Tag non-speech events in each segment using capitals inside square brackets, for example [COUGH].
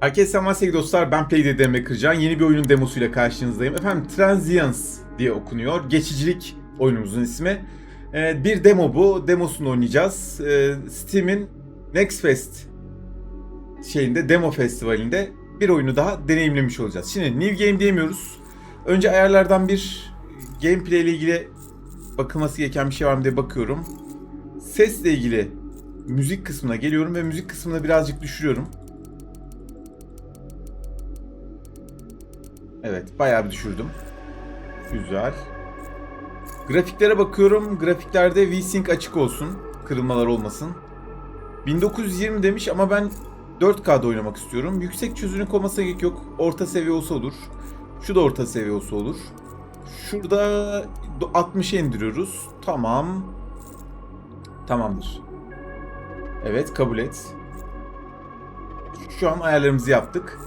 Herkese selam sevgili dostlar. Ben Playday Demre Kırcan. Yeni bir oyunun demosuyla karşınızdayım. Efendim Transience diye okunuyor. Geçicilik oyunumuzun ismi. Ee, bir demo bu. Demosunu oynayacağız. Ee, Steam'in Next Fest şeyinde, demo festivalinde bir oyunu daha deneyimlemiş olacağız. Şimdi New Game diyemiyoruz. Önce ayarlardan bir gameplay ile ilgili bakılması gereken bir şey var mı diye bakıyorum. Sesle ilgili müzik kısmına geliyorum ve müzik kısmını birazcık düşürüyorum. Evet, bayağı bir düşürdüm. Güzel. Grafiklere bakıyorum. Grafiklerde VSync açık olsun. Kırılmalar olmasın. 1920 demiş ama ben 4K'da oynamak istiyorum. Yüksek çözünürlük olmasına gerek yok. Orta seviye olsa olur. Şu da orta seviye olsa olur. Şurada 60'a indiriyoruz. Tamam. Tamamdır. Evet kabul et. Şu an ayarlarımızı yaptık.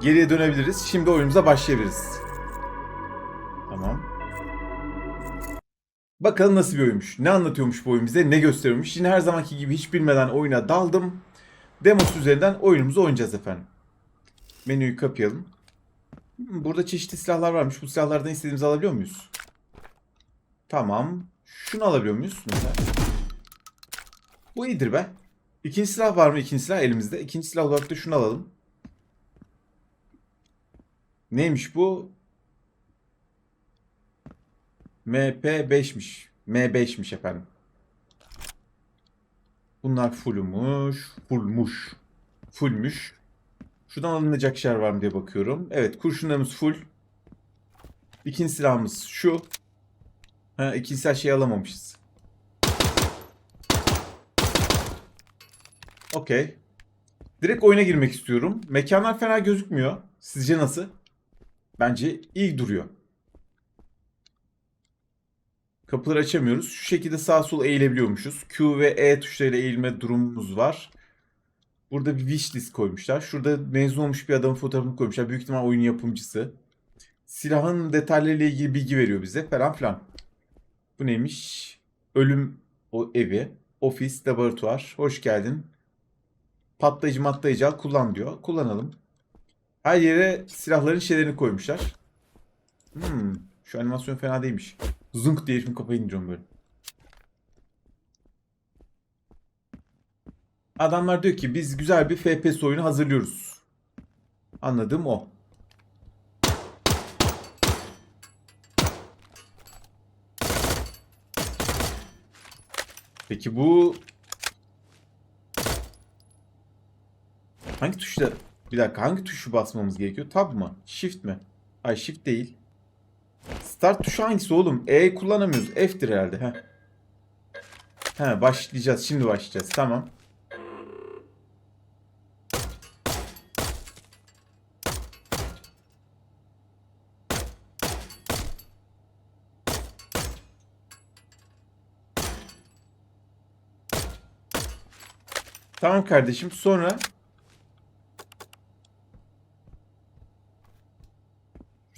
Geriye dönebiliriz. Şimdi oyunumuza başlayabiliriz. Tamam. Bakalım nasıl bir oyunmuş. Ne anlatıyormuş bu oyun bize, ne gösteriyormuş. Yine her zamanki gibi hiç bilmeden oyuna daldım. Demos üzerinden oyunumuzu oynayacağız efendim. Menüyü kapayalım. Burada çeşitli silahlar varmış. Bu silahlardan istediğimizi alabiliyor muyuz? Tamam. Şunu alabiliyor muyuz mesela? Bu iyidir be. İkinci silah var mı? İkinci silah elimizde. İkinci silah olarak da şunu alalım. Neymiş bu? MP5'miş. M5'miş efendim. Bunlar fullmuş. Fullmuş. Fullmüş. Şuradan alınacak şeyler var mı diye bakıyorum. Evet kurşunlarımız full. İkinci silahımız şu. Ha, ikinci silah şey alamamışız. Okey. Direkt oyuna girmek istiyorum. Mekanlar fena gözükmüyor. Sizce nasıl? Bence iyi duruyor. Kapıları açamıyoruz. Şu şekilde sağ sol eğilebiliyormuşuz. Q ve E tuşlarıyla eğilme durumumuz var. Burada bir wishlist koymuşlar. Şurada mezun olmuş bir adamın fotoğrafını koymuşlar. Büyük ihtimal oyun yapımcısı. Silahın detaylarıyla ilgili bilgi veriyor bize falan filan. Bu neymiş? Ölüm o evi. Ofis, laboratuvar. Hoş geldin. Patlayıcı matlayıcı kullan diyor. Kullanalım. Her yere silahların şeylerini koymuşlar. Hmm, şu animasyon fena değilmiş. Zunk diye şimdi kafayı indiriyorum böyle. Adamlar diyor ki biz güzel bir FPS oyunu hazırlıyoruz. Anladığım o. Peki bu hangi tuşla bir dakika hangi tuşu basmamız gerekiyor? Tab mı? Shift mi? Ay shift değil. Start tuşu hangisi oğlum? E kullanamıyoruz. F'tir herhalde. Heh. He başlayacağız. Şimdi başlayacağız. Tamam. Tamam kardeşim. Sonra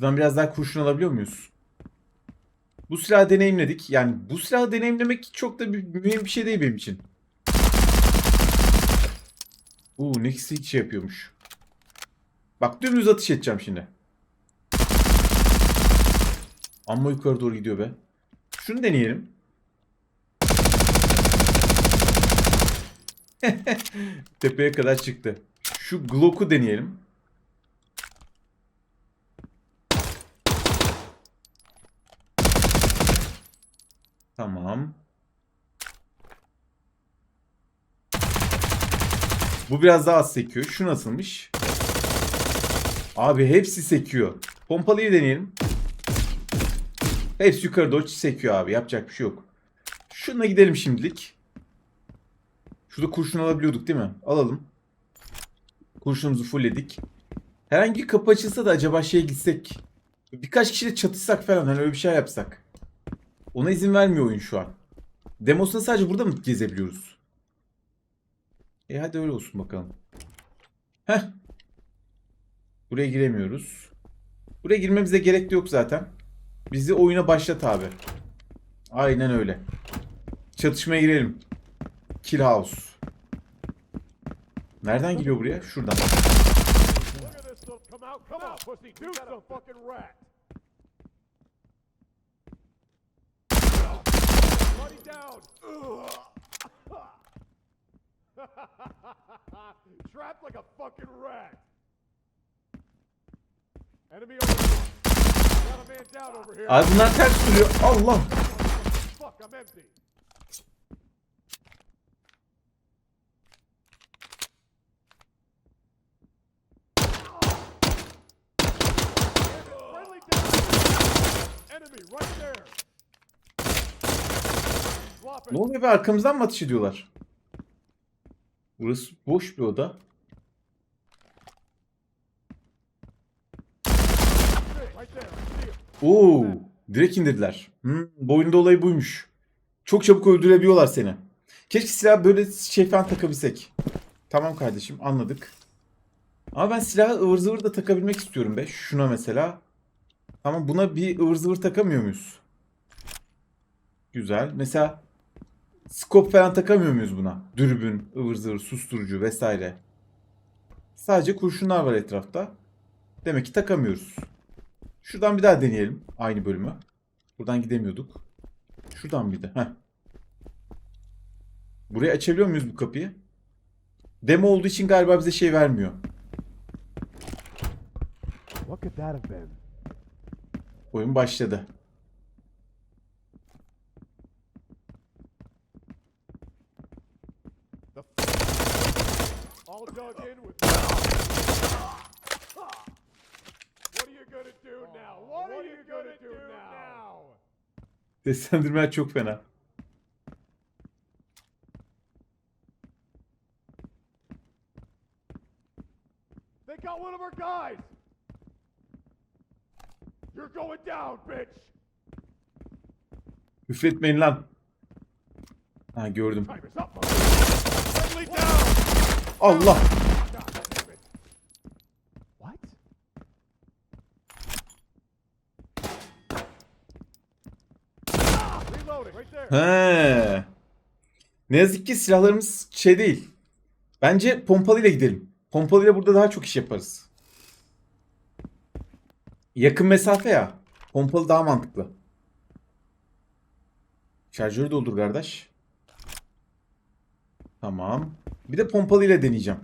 Şuradan biraz daha kurşun alabiliyor muyuz? Bu silahı deneyimledik. Yani bu silahı deneyimlemek çok da bir, mühim bir şey değil benim için. Uuu Nexi hiç şey yapıyormuş. Bak dümdüz atış edeceğim şimdi. Amma yukarı doğru gidiyor be. Şunu deneyelim. [LAUGHS] Tepeye kadar çıktı. Şu Glock'u deneyelim. Tamam. Bu biraz daha az sekiyor. Şu nasılmış? Abi hepsi sekiyor. Pompalıyı deneyelim. Hepsi yukarı doğru sekiyor abi. Yapacak bir şey yok. Şuna gidelim şimdilik. Şurada kurşun alabiliyorduk değil mi? Alalım. Kurşunumuzu fullledik. Herhangi bir kapı açılsa da acaba şeye gitsek. Birkaç kişiyle çatışsak falan hani öyle bir şey yapsak. Ona izin vermiyor oyun şu an. Demosunda sadece burada mı gezebiliyoruz? E hadi öyle olsun bakalım. Heh. Buraya giremiyoruz. Buraya girmemize gerek de yok zaten. Bizi oyuna başlat abi. Aynen öyle. Çatışmaya girelim. Kill House. Nereden geliyor buraya? Şuradan. Money down. [LAUGHS] Trapped like a fucking rat. Enemy over here. Got a man down over. Allah. Ne oluyor be arkamızdan mı atış ediyorlar? Burası boş bir oda. Oo, direkt indirdiler. Hmm, bu oyunda olay buymuş. Çok çabuk öldürebiliyorlar seni. Keşke silah böyle şey falan takabilsek. Tamam kardeşim anladık. Ama ben silahı ıvır zıvır da takabilmek istiyorum be. Şuna mesela. Ama buna bir ıvır zıvır takamıyor muyuz? Güzel. Mesela scope falan takamıyor muyuz buna? Dürbün, ıvır zıvır, susturucu vesaire. Sadece kurşunlar var etrafta. Demek ki takamıyoruz. Şuradan bir daha deneyelim aynı bölümü. Buradan gidemiyorduk. Şuradan bir de. Heh. Burayı açabiliyor muyuz bu kapıyı? Demo olduğu için galiba bize şey vermiyor. Oyun başladı. All dug in with. What are you gonna do now? What, are you gonna, do, now? Seslendirmeler çok fena. They got one of our guys. You're going down, bitch. Üfletmeyin lan. Ha gördüm. Time is up. motherfucker. Friendly down. Allah. What? He. Ne yazık ki silahlarımız şey değil. Bence pompalıyla gidelim. Pompalıyla burada daha çok iş yaparız. Yakın mesafe ya. Pompalı daha mantıklı. Şarjörü doldur kardeş. Tamam. Bir de pompalıyla deneyeceğim.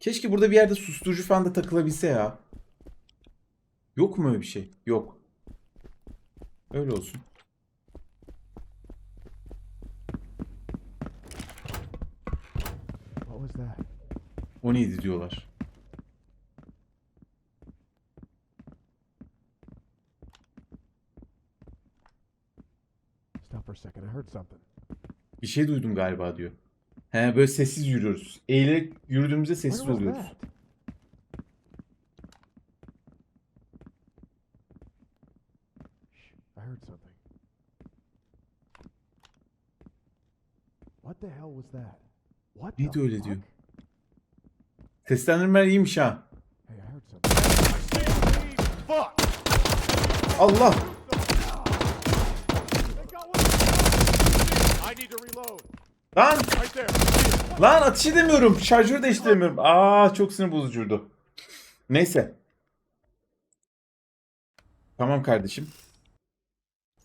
Keşke burada bir yerde susturucu falan da takılabilse ya. Yok mu öyle bir şey? Yok. Öyle olsun. O neydi diyorlar. Stop for a second. I heard something. Bir şey duydum galiba diyor. He böyle sessiz yürüyoruz. Eğilerek yürüdüğümüzde sessiz oluyoruz. that? Shh, I heard something. What the hell was that? What Neydi the öyle diyor. Seslendirmeler iyiymiş ha. Allah! They got one. I need to reload. Lan! Lan atış edemiyorum. Şarjörü değiştiremiyorum. Aa çok sinir bozucuydu. Neyse. Tamam kardeşim.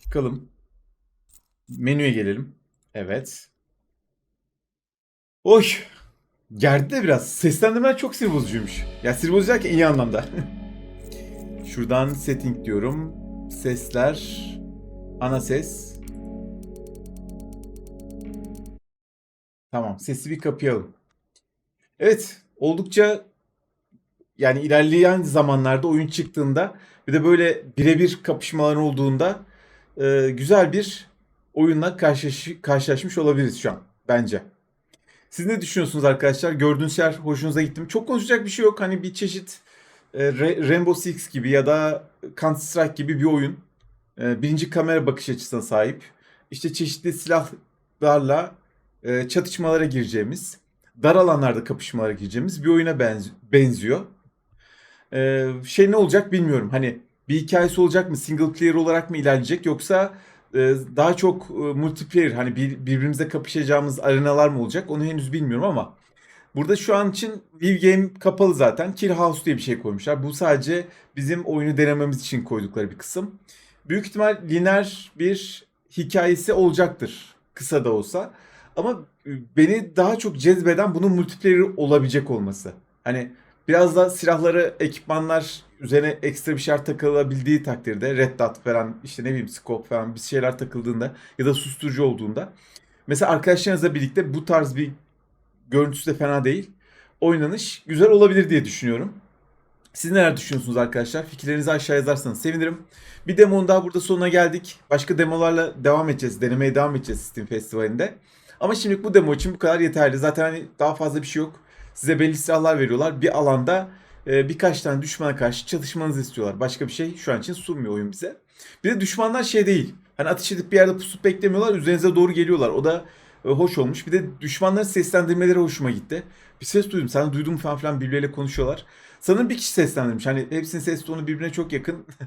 Çıkalım. Menüye gelelim. Evet. Oy. Gerdi de biraz. Seslendirmeler çok sinir bozucuymuş. Ya sinir bozucu derken iyi anlamda. [LAUGHS] Şuradan setting diyorum. Sesler. Ana ses. Tamam. Sesi bir kapayalım. Evet. Oldukça yani ilerleyen zamanlarda oyun çıktığında bir de böyle birebir kapışmalar olduğunda e, güzel bir oyunla karşılaş- karşılaşmış olabiliriz şu an bence. Siz ne düşünüyorsunuz arkadaşlar? Gördüğünüz şeyler hoşunuza gitti mi? Çok konuşacak bir şey yok. Hani bir çeşit e, Ra- Rainbow Six gibi ya da Counter Strike gibi bir oyun. E, birinci kamera bakış açısına sahip. İşte çeşitli silahlarla e, çatışmalara gireceğimiz, dar alanlarda kapışmalara gireceğimiz bir oyuna benz- benziyor. E, şey ne olacak bilmiyorum. Hani bir hikayesi olacak mı? Single player olarak mı ilerleyecek yoksa e, daha çok multiplayer hani bir, birbirimize kapışacağımız arenalar mı olacak? Onu henüz bilmiyorum ama Burada şu an için Live Game kapalı zaten. Kill House diye bir şey koymuşlar. Bu sadece bizim oyunu denememiz için koydukları bir kısım. Büyük ihtimal lineer bir hikayesi olacaktır. Kısa da olsa. Ama e, beni daha çok cezbeden bunun multiplayer olabilecek olması. Hani biraz da silahları, ekipmanlar üzerine ekstra bir şeyler takılabildiği takdirde Red Dot falan işte ne bileyim scope falan bir şeyler takıldığında ya da susturucu olduğunda mesela arkadaşlarınızla birlikte bu tarz bir görüntüsü de fena değil. Oynanış güzel olabilir diye düşünüyorum. Siz neler düşünüyorsunuz arkadaşlar? Fikirlerinizi aşağı yazarsanız sevinirim. Bir demonun daha burada sonuna geldik. Başka demolarla devam edeceğiz. Denemeye devam edeceğiz Steam Festivali'nde. Ama şimdilik bu demo için bu kadar yeterli. Zaten hani daha fazla bir şey yok. Size belli silahlar veriyorlar. Bir alanda e, birkaç tane düşmana karşı çatışmanızı istiyorlar. Başka bir şey şu an için sunmuyor oyun bize. Bir de düşmanlar şey değil. Hani ateş edip bir yerde pusup beklemiyorlar. Üzerinize doğru geliyorlar. O da e, hoş olmuş. Bir de düşmanların seslendirmeleri hoşuma gitti. Bir ses duydum. Sen duydun mu falan filan birbirleriyle konuşuyorlar. Sanırım bir kişi seslendirmiş. Hani hepsinin ses tonu birbirine çok yakın. [LAUGHS]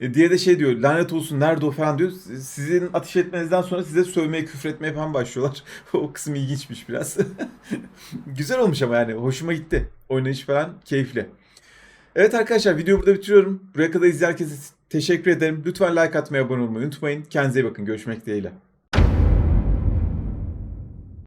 E, Diye de şey diyor lanet olsun nerede o falan diyor. Sizin ateş etmenizden sonra size sövmeye küfretmeye falan başlıyorlar. [LAUGHS] o kısım ilginçmiş biraz. [LAUGHS] Güzel olmuş ama yani hoşuma gitti. Oynayış falan keyifli. Evet arkadaşlar videoyu burada bitiriyorum. Buraya kadar izleyen herkese teşekkür ederim. Lütfen like atmayı abone olmayı unutmayın. Kendinize iyi bakın. Görüşmek dileğiyle.